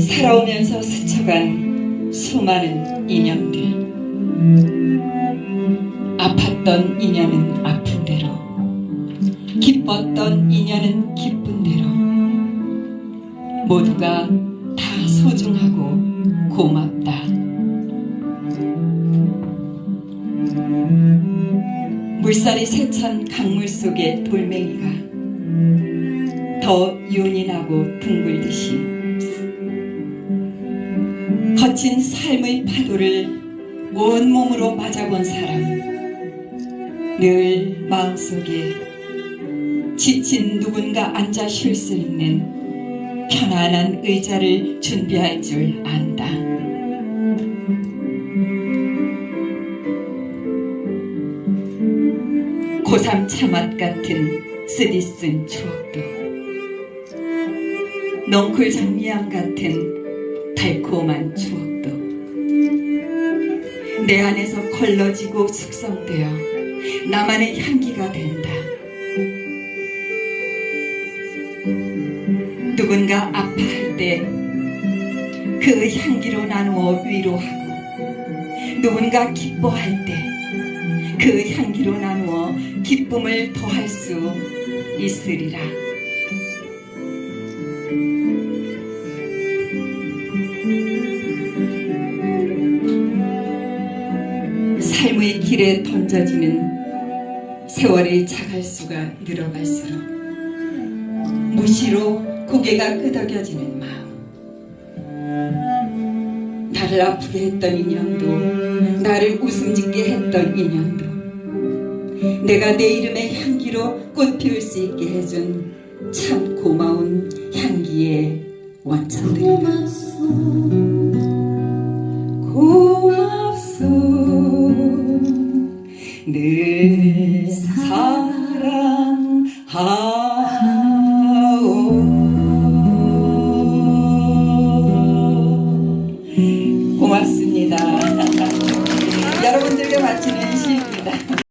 살아오면서 스쳐간 수많은 인연들. 아팠던 인연은 아픈 대로 기뻤던 인연은 기쁜 대로 모두가 다 소중하고 고맙다. 물살이 세찬 강물 속의 돌멩이가 더 요긴하고 둥글듯이 거친 삶의 파도를 온 몸으로 맞아본 사람은 늘 마음속에 지친 누군가 앉아 쉴 수 있는 편안한 의자를 준비할 줄 안다. 고3 차맛 같은 쓰디쓴 추억도 넝쿨 장미향 같은 달콤한 추억도 내 안에서 걸러지고 숙성되어 나만의 향기가 된다. 누군가 아파할 때 그 향기로 나누어 위로하고 누군가 기뻐할 때 그 향기로 나누어 기쁨을 더할 수 있으리라. 삶의 길에 던져지는 세월의 자갈수가 늘어갈수록 무시로 고개가 끄덕여지는 마음. 나를 아프게 했던 인연도 나를 웃음 짓게 했던 인연도 내가 내 이름의 향기로 꽃 피울 수 있게 해준 참 고마운 향기의 원천들이다 늘 사랑하오 고맙습니다. 여러분들과 마치는 이 시입니다.